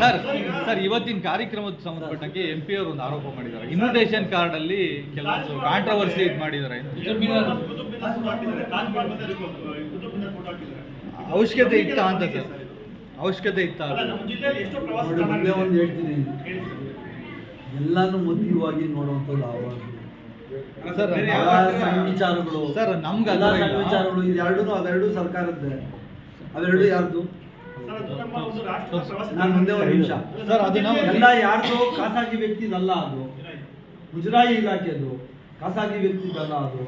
Sir sir ಇವತ್ತಿನ ಕಾರ್ಯಕ್ರಮದ ಸಂಬಂಧಪಟ್ಟಂಗೆ ಎಂ ಪಿ ಅವರು ಒಂದು ಆರೋಪ ಮಾಡಿದ್ದಾರೆ. ಇನ್ವಿಟೇಷನ್ ಕಾರ್ಡ್ ಅಲ್ಲಿ ಕೆಲವೊಂದು ಕಾಂಟ್ರವರ್ಸಿ ಇದು ಮಾಡಿದ್ದಾರೆ. ಅವಶ್ಯಕತೆ ಇತ್ತ ಅಂತ ಸರ್. ಅವಶ್ಯಕತೆ ಇತ್ತ ಮುಂದೆ ನಮ್ಮ ಜಿಲ್ಲೆಯಲ್ಲಿ ಎಷ್ಟೋ ಪ್ರವಾಸ ನೋಡಿ ಒಂದೇ ಒಂದು ಹೇಳ್ತೀನಿ. ಎಲ್ಲಾನು ಮುಖ್ಯವಾಗಿ ನೋಡುವಂಥದ್ದು ಆವಾಗ ಸರ್ ಎಲ್ಲ ಸಣ್ಣ ವಿಚಾರಗಳು ಸರ್, ನಮ್ಗೆ. ವಿಚಾರಗಳು ಇದೆರಡೂ ಅವೆರಡು ಸರ್ಕಾರದ್ದೇ. ಅವೆರಡು ಯಾರ್ದು ನಾನು ಮುಂದೆ ಒಂದು ನಿಮಿಷ ಎಲ್ಲ ಯಾರ್ದು ಖಾಸಗಿ ವ್ಯಕ್ತಿದಲ್ಲ ಅದು ಮುಜರಾಯಿ ಇಲಾಖೆದು ಖಾಸಗಿ ವ್ಯಕ್ತಿದಲ್ಲ ಅದು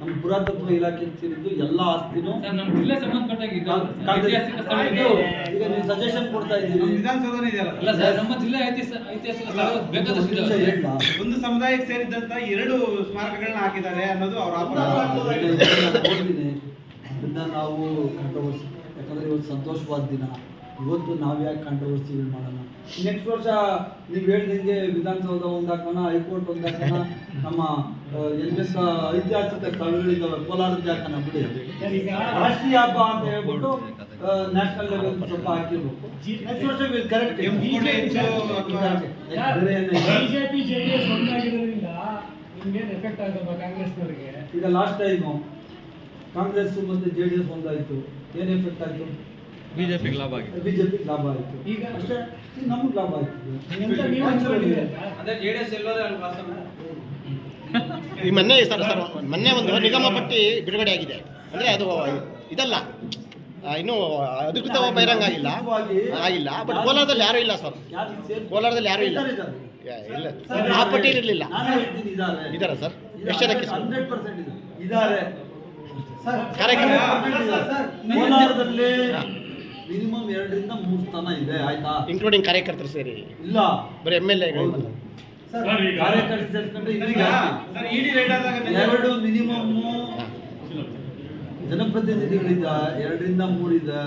ನಮ್ಮ ಪುರಾತತ್ವ ಇಲಾಖೆ ಸೇರಿದ್ದು ಎಲ್ಲ ಆಸ್ತಿನೂ ಸರ್, ನಮ್ಮ ಜಿಲ್ಲೆ ಸಂಬಂಧಪಟ್ಟಾಗ ಇದು ಕಾಯ್ದೆ- ಐತಿಹಾಸಿಕ ಸ್ಥಳ ಇದು. ಈಗ ನೀವು ಸಜೆಷನ್ ಕೊಡ್ತಾ ಇದ್ದೀರಿ ವಿಧಾನಸೌಧನೇ ಇದೆಯಲ್ಲ ಅಲ್ಲ ಸರ್ ನಮ್ಮ ಜಿಲ್ಲೆ ಐತಿಹಾಸಿಕ ಐತಿಹಾಸಿಕ ಬೇಕಾದಷ್ಟು ಒಂದು ಸಮುದಾಯಕ್ಕೆ ಸೇರಿದಂತ ಎರಡು ಸ್ಮಾರಕಗಳನ್ನ ಹಾಕಿದ್ದಾರೆ ಅನ್ನೋದು ಅವರ ನಾವು ಯಾಕಂದ್ರೆ ಇವತ್ತು ಸಂತೋಷವಾದ ದಿನ. ಇವತ್ತು ನಾವು ಯಾಕೆ ಕಾಂಟ್ರವರ್ಸಿಗಳು ಮಾಡೋಣ? ನೆಕ್ಸ್ಟ್ ವರ್ಷ ನೀವು ಹೇಳ್ದಂಗೆ ವಿಧಾನಸೌಧ ಒಂದು ಹಾಕೋಣ ಹೈಕೋರ್ಟ್ ಒಂದು ಹಾಕೋಣ ನಮ್ಮ ಎಸ್ ಐತಿಹಾಸಿಕ ಸ್ಥಳಗಳಿದ್ದಾವೆ ಕೋಲಾರದ ಹಾಕೋಣ ಬಿಡಿ ರಾಷ್ಟ್ರೀಯ ಹಬ್ಬ ಅಂತ ಹೇಳ್ಬಿಟ್ಟು ನ್ಯಾಷನಲ್ ಲೆವೆಲ್ ಸ್ವಲ್ಪ ಹಾಕಿರ್ಬೇಕು. ನೆಕ್ಸ್ಟ್ ವರ್ಷ ಕರೆಕ್ಟ್. ಬಿಜೆಪಿ ಜೆಡಿಎಸ್ ಒಂದಾಗಿರೋದ್ರಿಂದ ನಿಮ್ಗೇನು ಎಫೆಕ್ಟ್ ಕಾಂಗ್ರೆಸ್ನವರಿಗೆ? ಈಗ ಲಾಸ್ಟ್ ಟೈಮು ಕಾಂಗ್ರೆಸ್ ಮತ್ತು ಜೆ ಡಿ ಎಸ್ ಒಂದಾಯಿತು. ಏನು ಎಫೆಕ್ಟ್ ಆಯಿತು? ಬಿಜೆಪಿಗೆ ಲಾಭ ಆಗಿದೆ ಬಿಜೆಪಿ ಲಾಭ ಆಯಿತು. ಈಗ ಅಷ್ಟೇ? ನಮಗೆ ಲಾಭ ಎಂತ ನೀವು ಅನ್ಕೊಂಡಿದ್ದೀರಿ? ಅಂತ? ಈ ಮೊನ್ನೆ ಸರ್ ಸರ್ ಮೊನ್ನೆ ಒಂದು ನಿಗಮ ಪಟ್ಟಿ ಬಿಡುಗಡೆ ಆಗಿದೆ. ಅಂದರೆ ಅದು ಇದಲ್ಲ. ಇನ್ನು ಅಧಿಕೃತ ಬಹಿರಂಗ ಆಗಿಲ್ಲ. ಆಗಿಲ್ಲ ಬಟ್ ಕೋಲಾರದಲ್ಲಿ ಯಾರೂ ಇಲ್ಲ ಸರ್. ಕೋಲಾರದಲ್ಲಿ ಯಾರೂ ಇಲ್ಲ. ಇಲ್ಲ. ಆ ಪಟ್ಟಿ ಇರಲಿಲ್ಲ. ಇದ್ದಾರೆ. ಇದಾರಾ ಸರ್. ಎಷ್ಟು ಜನಕ್ಕೆ ಸರ್? ಹಂಡ್ರೆಡ್ ಪರ್ಸೆಂಟ್ ಇದೆ ಇದ್ದಾರೆ. ಕೋಲಾರದಲ್ಲಿ ಮಿನಿಮಮ್ ಎರಡರಿಂದ ಮೂರು ಸ್ಥಾನ ಇದೆ ಆಯ್ತಾ? ಇನ್ಕ್ಲೂಡಿಂಗ್ ಕಾರ್ಯಕರ್ತರು ಸೇರಿ. ಇಲ್ಲ. ಬರೀ ಎಂ ಎಲ್ ಎ ಹೌದು. ಸರ್ ಸರ್, ಈಗ- ಕಾರ್ಯಕರ್ತರು ಸೇರ್ಕೊಂಡ್ರೆ ಈಗ ಸರ್ ಇಡಿ ರೈಡ್ ಆದಾಗ ಎರಡು ಮಿನಿಮಮ್ ಜನಪ್ರತಿನಿಧಿಗಳಿಂದ ಎರಡರಿಂದ ಮೂರಿದೆ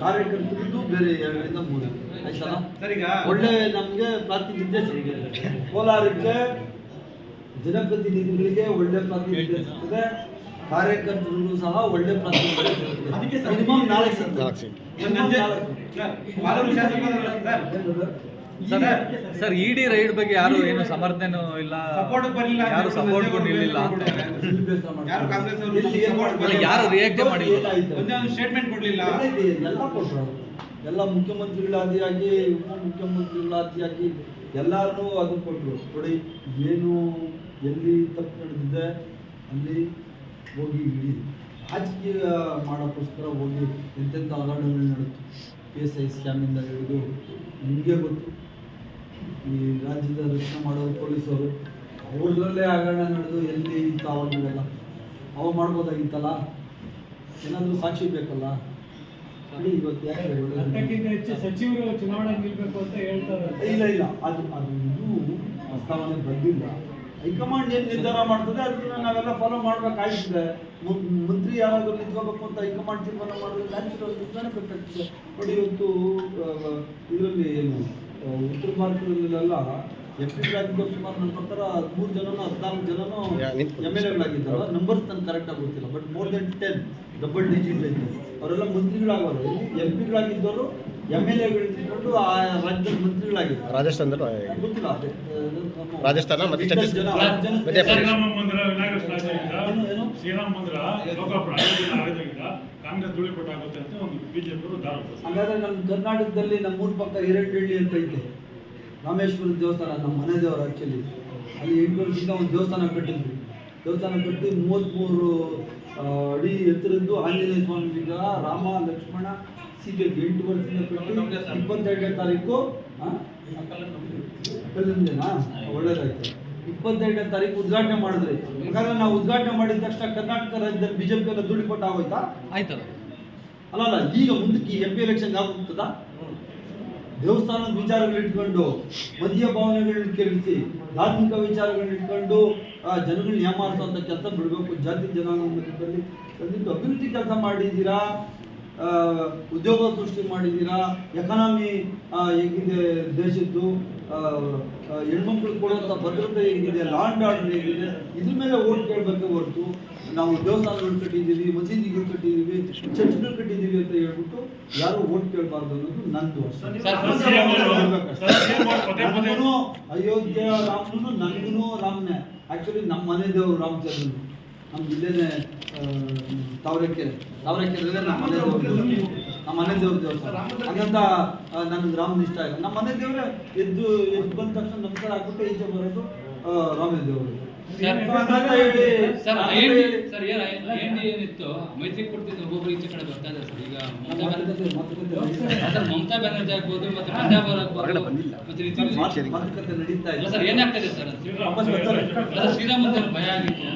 ಕಾರ್ಯಕರ್ತರದ್ದು ಬೇರೆ ಎರಡರಿಂದ ಮೂರು ಆಯ್ತಲ್ಲ ಸರ್ ಈಗ ಒಳ್ಳೆ ನಮಗೆ ಪ್ರಾತಿನಿಧ್ಯ ಸಿಗುತ್ತೆ. ಕೋಲಾರಕ್ಕೆ ಜನಪ್ರತಿನಿಧಿಗಳಿಗೆ ಒಳ್ಳೆ ಪ್ರಾತಿನಿಧ್ಯ ಸಿಗ್ತದೆ. ಕಾರ್ಯಕರ್ತರಿಗೂ ಸಹ ಒಳ್ಳೆ ಅದಕ್ಕೆ ಸರ್ ಇಡಿ ರೈಡ್ ಬಗ್ಗೆ ಯಾರು ಏನು ಸಮರ್ಥನೆ ಇಲ್ಲ. ಯಾರು ಸಪೋರ್ಟ್ ಕೊಡಲಿಲ್ಲ. ನಿಲ್ಲಿಲ್ಲ ಎಲ್ಲಿ? ಯಾರು ರಿಯಾಕ್ಟ್ ಎಲ್ಲಿ ಮಾಡಿಲ್ಲ. ಒಂದೇ ಸ್ಟೇಟ್ಮೆಂಟ್ ಕೊಡಲಿಲ್ಲ? ಎಲ್ಲ ಮುಖ್ಯಮಂತ್ರಿಗಳ ಆದಿಯಾಗಿ ಉಪ ಮುಖ್ಯಮಂತ್ರಿಗಳಾದಿಯಾಗಿ ಉಪಮುಖ್ಯಮಂತ್ರಿಗಳಾದಿಯಾಗಿ ಎಲ್ಲರೂ ಅದು ಕೊಟ್ಟರು. ನೋಡಿ ಏನು ಎಲ್ಲಿ ತಪ್ಪು ನಡೆದಿದೆ ಅಲ್ಲಿ ಹೋಗಿ ಇಲ್ಲಿ ರಾಜಕೀಯ ಮಾಡೋಕ್ಕೋಸ್ಕರ ಹೋಗಿ ಎಂತೆಂಥ ಹೋರಾಟಗಳು ನಡೆದು ಪಿ ಎಸ್ ಐ ಸ್ಕ್ಯಾಮಿಂದ ಹಿಡಿದು ನಿಮಗೆ ಗೊತ್ತು. ಈ ರಾಜ್ಯದ ರಕ್ಷಣೆ ಮಾಡೋರು ಪೊಲೀಸರು. ಅವ್ರದ್ರಲ್ಲೇ ಹಗರಣ ನಡೆದು ಎಲ್ಲಿ ಇಂಥ ಅವಾಗಲೆಲ್ಲ ಅವಾಗ ಮಾಡ್ಬೋದಾಗಿತ್ತಲ್ಲ? ಏನಾದರೂ ಸಾಕ್ಷಿ ಬೇಕಲ್ಲ? ಸಚಿವರು ಚುನಾವಣೆ ನಿಲ್ಬೇಕು ಅಂತ ಹೇಳ್ತಾರೆ. ಇಲ್ಲ ಇಲ್ಲ. ಅದು ಅದು ಇದು ಪ್ರಸ್ತಾವನೆ ಬಂದಿಲ್ಲ. ಹೈಕಮಾಂಡ್ ಏನು ನಿರ್ಧಾರ ಮಾಡ್ತದೆ ಅದನ್ನ ನಾವೆಲ್ಲ ಫಾಲೋ ಮಾಡ್ಬೇಕಾಗ್ತದೆ ಮು- ಮಂತ್ರಿ ಯಾರಾದರೂ ನಿಂತ್ಕೋಬೇಕು ಅಂತ ಹೈಕಮಾಂಡ್ ತೀರ್ಮಾನ ಮಾಡಿದ್ರೆ ನಿರ್ಧಾರ ಬೇಕಾಗ್ತದೆ. ನೋಡಿ ಇವತ್ತು ಇದರಲ್ಲಿ ಏನು ಉತ್ತರ ಭಾರತದಲ್ಲೆಲ್ಲ ಎಂ ಪಿಗಳಾಗಿದ್ದವ್ರು ಸುಮಾರು ನನ್ನ ಪ್ರಕಾರ ಮೂರು ಜನನೂ ಹದಿನಾಲ್ಕು ಜನನೂ. ಎಂ ಎಲ್ ಎಗಳಾಗಿದ್ದಾರೆ ನಂಬರ್ಸ್ ನನಗೆ ಕರೆಕ್ಟಾಗಿ ಗೊತ್ತಿಲ್ಲ but more then ten double digit ಐತೆ ಅವರೆಲ್ಲ ಮಂತ್ರಿಗಳಾಗೋರು. ಎಂ ಪಿಗಳಾಗಿದ್ದವರು ಎಂ ಎಲ್ ಎಗಳು ಆ ರಾಜ್ಯದ ಮಂತ್ರಿಗಳಾಗಿದ್ದಾರೆ ರಾಜಸ್ಥಾನದಲ್ಲಿ ಗೊತ್ತಿಲ್ಲ ಅದೇ ನಮ್ಮ- ರಾಜಸ್ಥಾನ ಮತ್ತೆ ಛತ್ತೀಸ್ಗಢ. ಜನ- ಶ್ರೀರಾಮ ಮಂದಿರ ವಿನಾಯಕ ಏನು? ಶ್ರೀರಾಮ ಮಂದಿರ ಲೋಕಾರ್ಪಣೆ ಆಯೋಜನೆ ಆಗೋದ್ರಿಂದ ಕಾಂಗ್ರೆಸ್ ಧೂಳಿಪಟ್ಟಾಗುತ್ತೆ ಅಂತ ಒಂದು ಬಿಜೆಪಿ ಅವರು ದಾರ ಹಾಗಾದ್ರೆ ನಮ್ಮ ಕರ್ನಾಟಕದಲ್ಲಿ ನಮ್ಮ ಊರ ಪಕ್ಕ ಹಿರೇಟಳ್ಳಿ ಅಂತ ಐತೆ. ರಾಮೇಶ್ವರ ದೇವಸ್ಥಾನ ನಮ್ಮ ಮನೆ ದೇವರು ಆ್ಯಕ್ಚುಲಿ ಅಲ್ಲಿ ಎಂಟು ವರ್ಷದಿಂದ ಒಂದು ದೇವಸ್ಥಾನ ಕಟ್ಟಿದ್ವಿ. ದೇವಸ್ಥಾನ ಕಟ್ಟಿ ಮೂವತ್ತ್ಮೂರು ಆ, ಅಡಿ ಎತ್ತರದ್ದು ಆಂಜನೇಯ ಸ್ವಾಮಿ ವಿಗ್ರಹ ರಾಮ ಲಕ್ಷ್ಮಣ ಸೀತೆ ಎಂಟು ವರ್ಷದಿಂದ ಕಟ್ಟಿ ಇಪ್ಪತ್ತೆರಡನೇ ತಾರೀಕು? ಕಲ್ಲಿಂದೇನಾ ಒಳ್ಳೇದಾಯ್ತು. ಇಪ್ಪತ್ತೆರಡನೇ ತಾರೀಕು ಉದ್ಘಾಟನೆ ಮಾಡಿದ್ರಿ. ಹಾಗಾದ್ರೆ ನಾವು ಉದ್ಘಾಟನೆ ಮಾಡಿದ ತಕ್ಷಣ ಕರ್ನಾಟಕ ರಾಜ್ಯದಲ್ಲಿ ಬಿಜೆಪಿ ಎಲ್ಲ ಧೂಳಿಪಟ ಆಗೋಯ್ತಾ ಆಯ್ತಲ್ಲ ಅಲ್ಲ ಅಲ್ಲ ಈಗ ಮುಂದಕ್ಕೆ ಎಂ ಪಿ ಎಲೆಕ್ಷನ್ ಆಗುತ್ತದ? ದೇವಸ್ಥಾನದ ವಿಚಾರಗಳಿಟ್ಕೊಂಡು ಮದ್ಯ ಭಾವನೆಗಳನ್ನ ಕೆಡಿಸಿ ಧಾರ್ಮಿಕ ವಿಚಾರಗಳನ್ನ ಇಟ್ಕೊಂಡು ಜನಗಳನ್ನ ಅಂತ ಕೆಲಸ ಬಿಡಬೇಕು, ಜಾತಿ ಜನಾಂಗದಲ್ಲಿ ಖಂಡಿತ ಅಭಿವೃದ್ಧಿ ಕೆಲಸ ಮಾಡಿದ್ದೀರಾ? ಉದ್ಯೋಗ ಸೃಷ್ಟಿ ಮಾಡಿದ್ದೀರಾ? ಎಕನಾಮಿ ಹೇಗಿದೆ ದೇಶದ್ದು? ಹೆಣ್ಮಕ್ಳು ಕೊಡುವಂಥ ಭದ್ರತೆ ಹೇಗಿದೆ, ಲಾಂಡ್ ಆರ್ಡರ್ ಹೇಗಿದೆ, ಇದ್ರ ಮೇಲೆ ಓಟ್ ಕೇಳಬೇಕೆ ಹೊರತು, ನಾವು ದೇವಸ್ಥಾನಗಳು ಕಟ್ಟಿದ್ದೀವಿ, ಮಸೀದಿಗಳು ಕಟ್ಟಿದ್ದೀವಿ ಚರ್ಚ್ಗಳು ಕಟ್ಟಿದ್ದೀವಿ ಅಂತ ಹೇಳ್ಬಿಟ್ಟು ಯಾರು ಓಟ್ ಕೇಳಬಾರ್ದು ಅನ್ನೋದು ನಂದು ಅಷ್ಟೇ. ಸರ್, CM ಅವರು- ಸರ್, CM ಅವರು ಪದೇ ಪದೇ ನನ್ಗೂನು ಅಯೋಧ್ಯ ರಾಮನು ನಂದು ರಾಮನೇ. ಆಕ್ಚುಲಿ ನಮ್ಮ ಮನೆ ದೇವರು ರಾಮಚಂದ್ರನು. ನಮ್ಮ ಇಲ್ಲೇನೆ ತಾವರೆಕೆರೆ. ತಾವರೆಕೆರೆ ನಮ್ಮ ಮನೆ ದೇವ್ರು ನಮ್ಮ ಮನೆ ದೇವ್ರ ದೇವಸ್ಥಾನ. ಹಾಗಂತ ನನ್ಗೆ ರಾಮನ ಇಷ್ಟ ಇಲ್ಲ ನಮ್ಮ ಮನೆ ದೇವ್ರೆ ಎದ್ದು ಎದ್ದು ಬಂದ ತಕ್ಷಣ ನಮಸ್ಕಾರ ಹಾಕ್ಬಿಟ್ಟು ಈಚೆ ಬರೋದು ಆ, ರಾಮನ ದೇವರು. ಸರ್, ಸರ್ ಏನಿತ್ತು? ಮೈತ್ರಿ ಕೊಡ್ತಿದ್ದು ಒಬ್ಬೊಬ್ರು ಈಚೆ ಕಡೆ ಬರ್ತಾ ಇದ್ದಾರೆ ಸರ್. ಈಗ ಮಮತಾ ಬ್ಯಾನರ್ಜಿ ಸರ್ ಮಮತಾ ಬ್ಯಾನರ್ಜಿ ಆಗ್ಬೋದು ಮತ್ತೆ ಪಂಜಾಬ್ ಅವ್ರು ಆಗ್ಬೋದು. ಬಂದಿಲ್ಲ. ಮತ್ತೆ ನಡೀತಾ ಸರ್ ಏನಾಗ್ತದೆ ಸರ್? ಶ್ರೀರಾಮ ಭಯ ಆಗಿತ್ತು.